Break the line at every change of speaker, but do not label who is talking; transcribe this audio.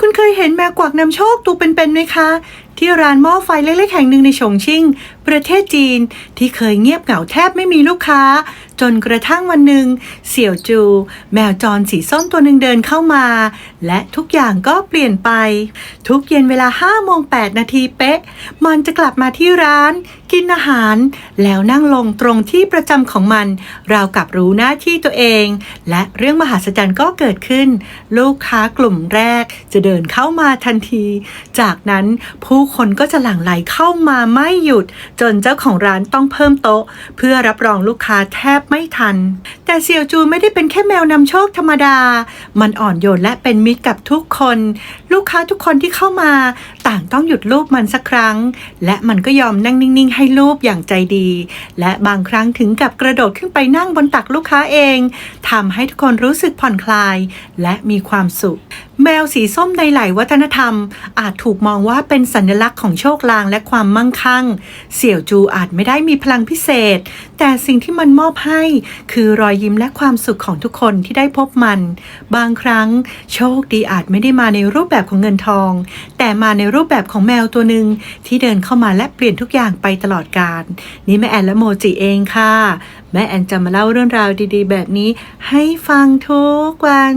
คุณเคยเห็นแมวกวักนำโชคตัวเป็นๆไหมคะที่ร้านหม้อไฟเล็กๆแห่งหนึ่งในฉงชิ่ง ประเทศจีนที่เคยเงียบเหงาแทบไม่มีลูกค้า จนกระทั่งวันหนึ่งเสี่ยวจู แมวจรสีส้มตัวหนึ่งเดินเข้ามา และทุกอย่างก็เปลี่ยนไป ทุกเย็นเวลา5โมง8นาทีเป๊ะ มันจะกลับมาที่ร้าน กินอาหาร แล้วนั่งลงตรงที่ประจำของมัน ราวกับรู้หน้าที่ตัวเอง และเรื่องมหัศจรรย์ก็เกิดขึ้น ลูกค้ากลุ่มแรกจะเดินเข้ามาทันที จากนั้นผู้คนก็จะหลั่งไหลเข้ามาไม่หยุด จนเจ้าของร้านต้องเพิ่มโต๊ะ เพื่อรับรองลูกค้าแทบไม่ทัน แต่เสี่ยวจูไม่ได้เป็นแค่แมวนำโชคธรรมดา มันอ่อนโยนและเป็นมิตรกับทุกคน ลูกค้าทุกคนที่เข้ามา ต่างต้องหยุดรูปมันสักครั้ง และมันก็ยอมนั่งนิ่งๆ ให้รูปอย่างใจดี และบางครั้งถึงกับกระโดดขึ้นไปนั่งบนตักลูกค้าเองทำให้ทุกคนรู้สึกผ่อนคลาย และมีความสุข แมวสีส้มในหลายวัฒนธรรม อาจถูกมองว่าเป็นสัญลักษณ์ของโชคลางและความมั่งคั่ง เสี่ยวจูอาจไม่ได้มีพลังพิเศษ แต่สิ่งที่มันมอบให้คือรอยยิ้มและความสุขของทุกคนที่ได้พบมัน บางครั้งโชคดีอาจไม่ได้มาในรูปแบบของเงินทอง แต่มาในรูปแบบของแมวตัวหนึ่งที่เดินเข้ามาและเปลี่ยนทุกอย่างไปตลอดกาลนี่แม่แอนและโมจิเองค่ะ แม่แอนจะมาเล่าเรื่องราวดีๆ แบบนี้ให้ฟังทุกวัน